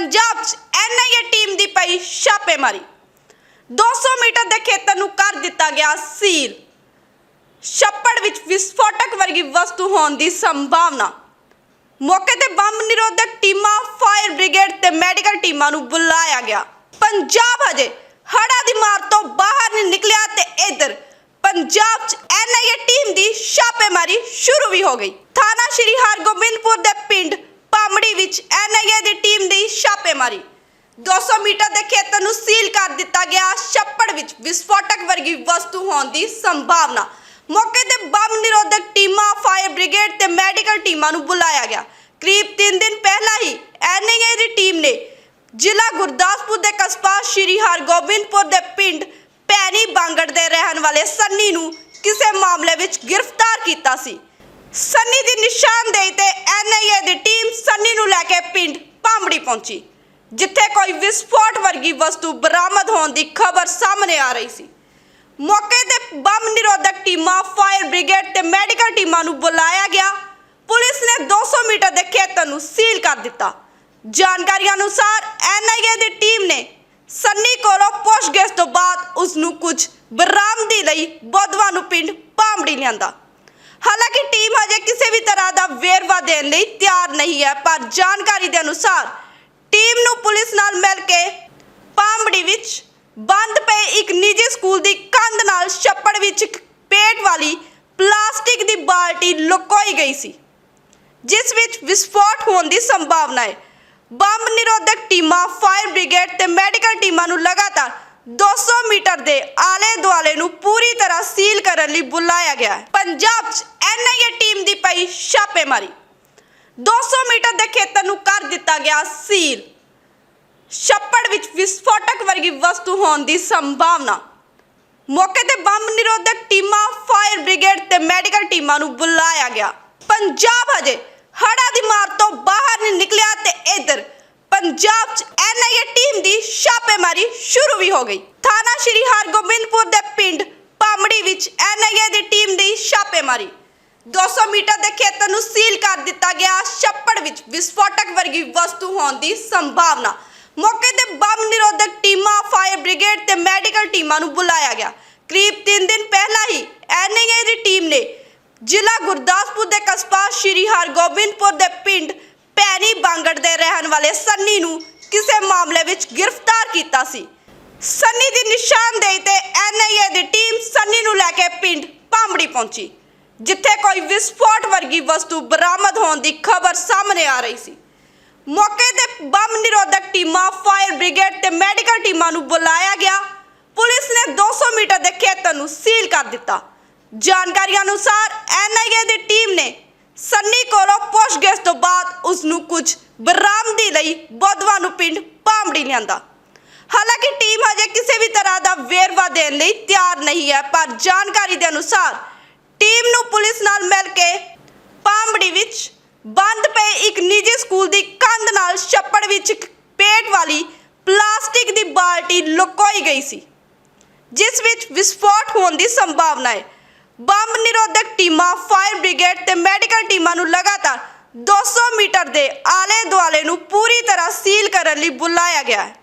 ਪੰਜਾਬ 'ਚ NIA team ਦੀ ਪਈ ਛਾਪੇਮਾਰੀ। 200 ਮੀਟਰ ਦੇ ਖੇਤਰ ਨੂੰ ਕਰ ਦਿੱਤਾ ਗਿਆ ਸੀਲ। ਛੱਪੜ ਵਿੱਚ ਵਿਸਫੋਟਕ ਵਰਗੀ ਵਸਤੂ ਹੋਣ ਦੀ ਸੰਭਾਵਨਾ। ਮੌਕੇ ਤੇ ਬੰਬ ਨਿਰੋਧਕ ਟੀਮਾਂ, ਫਾਇਰ ਬ੍ਰਿਗੇਡ ਤੇ ਮੈਡੀਕਲ ਟੀਮਾਂ ਨੂੰ ਬੁਲਾਇਆ ਗਿਆ। ਪੰਜਾਬ ਹਜੇ ਹੜਾ ਦੀ ਮਾਰ ਤੋਂ ਬਾਹਰ ਨਹੀਂ ਨਿਕਲਿਆ ਤੇ ਇਧਰ ਪੰਜਾਬ 'ਚ ਐਨਆਈਏ ਟੀਮ ਦੀ ਛਾਪੇਮਾਰੀ ਸ਼ੁਰੂ ਵੀ ਹੋ ਗਈ। ਥਾਣਾ ਸ਼੍ਰੀ ਹਰਗੋਬਿੰਦਪੁਰ ਦੇ ਪਿੰਡ ਐਨਆਈਏ ਦੀ ਟੀਮ ਦੀ ਛਾਪੇਮਾਰੀ। 200 ਮੀਟਰ ਦੇ ਖੇਤਰ ਨੂੰ ਸੀਲ ਕਰ ਦਿੱਤਾ ਗਿਆ ਛੱਪੜ ਵਿੱਚ ਵਿਸਫੋਟਕ ਵਰਗੀ ਵਸਤੂ ਹੋਣ ਦੀ ਸੰਭਾਵਨਾ। ਮੌਕੇ ਤੇ ਬੰਬ ਨਿਰੋਧਕ ਟੀਮਾਂ, ਫਾਇਰ ਬ੍ਰਿਗੇਡ ਤੇ ਮੈਡੀਕਲ ਟੀਮਾਂ ਨੂੰ ਬੁਲਾਇਆ ਗਿਆ। ਕਰੀਬ 3 ਦਿਨ ਪਹਿਲਾਂ ਹੀ ਐਨਆਈਏ ਦੀ ਟੀਮ ਨੇ ਜ਼ਿਲ੍ਹਾ ਗੁਰਦਾਸਪੁਰ ਦੇ ਕਸਬਾ ਸ਼੍ਰੀ ਹਰਗੋਬਿੰਦਪੁਰ ਦੇ ਪਿੰਡ ਪੈਣੀ ਬਾਂਗੜ ਦੇ ਰਹਿਣ ਵਾਲੇ ਸੰਨੀ ਨੂੰ ਕਿਸੇ ਮਾਮਲੇ ਵਿੱਚ ਗ੍ਰਿਫਤਾਰ ਕੀਤਾ ਸੀ। ਸੰਨੀ ਦੀ ਨਿਸ਼ਾਨਦੇਹੀ ਤੇ ਐਨਆਈਏ ਦੀ ਟੀਮ ਸੰਨੀ ਨੂੰ ਲੈ ਕੇ ਪਿੰਡ ਪਾਮੜੀ ਪਹੁੰਚੀ, ਜਿੱਥੇ ਕੋਈ ਵਿਸਫੋਟ ਵਰਗੀ ਵਸਤੂ ਬਰਾਮਦ ਹੋਣ ਦੀ ਖਬਰ ਸਾਹਮਣੇ ਆ ਰਹੀ ਸੀ। ਮੌਕੇ ਤੇ ਬੰਬ ਨਿਰੋਧਕ ਟੀਮਾਂ, ਫਾਇਰ ਬ੍ਰਿਗੇਡ ਤੇ ਮੈਡੀਕਲ ਟੀਮਾਂ ਨੂੰ ਬੁਲਾਇਆ ਗਿਆ। ਪੁਲਿਸ ਨੇ 200 ਮੀਟਰ ਦੇ ਖੇਤਰ ਨੂੰ ਸੀਲ ਕਰ ਦਿੱਤਾ। ਜਾਣਕਾਰੀ ਅਨੁਸਾਰ ਐਨਆਈਏ ਦੀ ਟੀਮ ਨੇ ਸੰਨੀ ਕੋਲੋਂ ਪੁੱਛਗਿੱਛ ਤੋਂ ਬਾਅਦ ਉਸ ਨੂੰ ਕੁਝ ਬਰਾਮਦੀ ਲਈ ਬੁੱਧਵਾਰ ਨੂੰ ਪਿੰਡ ਪਾਮੜੀ ਲਿਆਂਦਾ। ਹਾਲਾਂਕਿ ਟੀਮ ਹਜੇ ਕਿਸੇ ਵੀ ਤਰ੍ਹਾਂ ਦਾ ਵੇਰਵਾ ਦੇਣ ਲਈ ਤਿਆਰ ਨਹੀਂ ਹੈ, ਪਰ ਜਾਣਕਾਰੀ ਦੇ ਅਨੁਸਾਰ ਟੀਮ ਨੂੰ ਪੁਲਿਸ ਨਾਲ ਮਿਲ ਕੇ ਪਾਮੜੀ ਵਿੱਚ ਬੰਦ ਪਏ ਇੱਕ ਨਿੱਜੀ ਸਕੂਲ ਦੀ ਕੰਧ ਨਾਲ ਛੱਪੜ ਵਿੱਚ ਇੱਕ ਪੇਟ ਵਾਲੀ ਪਲਾਸਟਿਕ ਦੀ ਬਾਲਟੀ ਲੁਕੋਈ ਗਈ ਸੀ, ਜਿਸ ਵਿੱਚ ਵਿਸਫੋਟ ਹੋਣ ਦੀ ਸੰਭਾਵਨਾ ਹੈ। ਬੰਬ ਨਿਰੋਧਕ ਟੀਮਾਂ, ਫਾਇਰ ਬ੍ਰਿਗੇਡ ਤੇ ਮੈਡੀਕਲ ਟੀਮਾਂ ਨੂੰ ਲਗਾਤਾਰ 200 ਮੀਟਰ ਦੇ ਆਲੇ ਦੁਆਲੇ ਨੂੰ ਪੂਰੀ ਤਰ੍ਹਾਂ ਸੀਲ ਕਰਨ ਲਈ ਬੁਲਾਇਆ ਗਿਆ ਹੈ। ਪੰਜਾਬ 'ਚ ਐਨਆਈਏ ਟੀਮ ਦੀ ਪਈ ਛਾਪੇਮਾਰੀ। 200 ਮੀਟਰ ਦੇ ਖੇਤਰ ਨੂੰ ਕਰ ਦਿੱਤਾ ਗਿਆ ਸੀਲ। ਛੱਪੜ ਵਿੱਚ ਵਿਸਫੋਟਕ ਵਰਗੀ ਵਸਤੂ ਹੋਣ ਦੀ ਸੰਭਾਵਨਾ। ਮੌਕੇ ਤੇ ਬੰਬ ਨਿਰੋਧਕ ਟੀਮਾਂ, ਫਾਇਰ ਬ੍ਰਿਗੇਡ ਤੇ ਮੈਡੀਕਲ ਟੀਮਾਂ ਨੂੰ ਬੁਲਾਇਆ ਗਿਆ। ਪੰਜਾਬ ਹਜੇ ਹੜਾ ਦੀ ਮਾਰ ਤੋਂ ਬਾਹਰ ਨਹੀਂ ਨਿਕਲਿਆ ਤੇ ਇਧਰ ਪੰਜਾਬ 'ਚ ਐਨਆਈਏ ਟੀਮ ਦੀ ਛਾਪੇਮਾਰੀ ਸ਼ੁਰੂ ਵੀ ਹੋ ਗਈ। ਥਾਣਾ ਸ਼੍ਰੀ ਹਰਗੋਬਿੰਦਪੁਰ ਦੇ ਪਿੰਡ ਪਾਮੜੀ ਵਿੱਚ ਐਨਆਈਏ ਦੀ ਟੀਮ ਦੀ ਛਾਪੇਮਾਰੀ। 200 ਮੀਟਰ ਦੇ ਖੇਤਰ ਨੂੰ ਸੀਲ ਕਰ ਦਿੱਤਾ ਗਿਆ। ਛੱਪੜ ਵਿੱਚ ਵਿਸਫੋਟਕ ਵਰਗੀ ਵਸਤੂ ਹੋਣ ਦੀ ਸੰਭਾਵਨਾ। ਮੌਕੇ ਤੇ ਬੰਬ ਨਿਰੋਧਕ ਟੀਮਾਂ, ਫਾਇਰ ਬ੍ਰਿਗੇਡ ਤੇ ਮੈਡੀਕਲ ਟੀਮਾਂ ਨੂੰ ਬੁਲਾਇਆ ਗਿਆ। ਕਰੀਬ 3 ਦਿਨ ਪਹਿਲਾਂ ਹੀ ਐਨਆਈਏ ਦੀ ਟੀਮ ਨੇ ਜ਼ਿਲ੍ਹਾ ਗੁਰਦਾਸਪੁਰ ਦੇ ਕਸਬਾ ਸ਼੍ਰੀ ਹਰਗੋਬਿੰਦਪੁਰ ਦੇ ਪਿੰਡ ਪੈਣੀ ਬਾਂਗੜ ਦੇ ਰਹਿਣ ਵਾਲੇ ਸੰਨੀ ਨੂੰ ਕਿਸੇ ਮਾਮਲੇ ਵਿੱਚ ਗ੍ਰਿਫਤਾਰ ਕੀਤਾ ਸੀ। ਸੰਨੀ ਦੀ ਨਿਸ਼ਾਨਦੇਹੀ ਤੇ ਐਨਆਈਏ ਦੀ ਟੀਮ ਸੰਨੀ ਨੂੰ ਲੈ ਕੇ ਪਿੰਡ ਭਾਂਬੜੀ ਪਹੁੰਚੀ। ਜਿੱਥੇ ਕੋਈ ਵਿਸਫੋਟ ਵਰਗੀ ਵਸਤੂ ਬਰਾਮਦ ਹੋਣ ਦੀ ਖਬਰ ਸਾਹਮਣੇ ਆ ਰਹੀ ਸੀ। ਮੌਕੇ ਤੇ ਬੰਬ ਨਿਰੋਧਕ ਟੀਮਾਂ, ਫਾਇਰ ਬ੍ਰਿਗੇਡ ਤੇ ਮੈਡੀਕਲ ਟੀਮਾਂ ਨੂੰ ਬੁਲਾਇਆ ਗਿਆ। ਪੁਲਿਸ ਨੇ 200 ਮੀਟਰ ਦੇ ਖੇਤਰ ਨੂੰ ਸੀਲ ਕਰ ਦਿੱਤਾ। ਜਾਣਕਾਰੀ ਅਨੁਸਾਰ ਐਨਆਈਏ ਦੀ ਟੀਮ ਨੇ ਸੰਨੀ ਕੋਲੋਂ ਪੁੱਛਗਿੱਛ ਤੋਂ ਬਾਅਦ ਉਸ ਨੂੰ ਕੁਝ ਬਰਾਮਦੀ ਲਈ ਬੁੱਧਵਾਰ ਨੂੰ ਪਿੰਡ ਪਾਮੜੀ ਲਿਆਂਦਾ। ਹਾਲਾਂਕਿ ਟੀਮ ਹਜੇ ਕਿਸੇ ਵੀ ਤਰ੍ਹਾਂ ਦਾ ਵੇਰਵਾ ਦੇਣ ਲਈ ਤਿਆਰ ਨਹੀਂ ਹੈ, ਪਰ ਜਾਣਕਾਰੀ ਦੇ ਅਨੁਸਾਰ ਟੀਮ ਨੂੰ ਪੁਲਿਸ ਨਾਲ ਮਿਲ ਕੇ ਪਾਮੜੀ ਵਿੱਚ ਬੰਦ ਪਏ ਇੱਕ ਨਿੱਜੀ ਸਕੂਲ ਦੀ ਕੰਧ ਨਾਲ ਛੱਪੜ ਵਿੱਚ ਇੱਕ ਪੇਟ ਵਾਲੀ ਪਲਾਸਟਿਕ ਦੀ ਬਾਲਟੀ ਲੁਕੋਈ ਗਈ ਸੀ, ਜਿਸ ਵਿੱਚ ਵਿਸਫੋਟ ਹੋਣ ਦੀ ਸੰਭਾਵਨਾ ਹੈ। ਬੰਬ ਨਿਰੋਧਕ ਟੀਮਾਂ, ਫਾਇਰ ਬ੍ਰਿਗੇਡ ਤੇ ਮੈਡੀਕਲ ਟੀਮਾਂ ਨੂੰ ਲਗਾਤਾਰ 200 ਮੀਟਰ ਦੇ ਆਲੇ ਦੁਆਲੇ ਨੂੰ ਪੂਰੀ ਤਰ੍ਹਾਂ ਸੀਲ ਕਰਨ ਲਈ ਬੁਲਾਇਆ ਗਿਆ ਹੈ।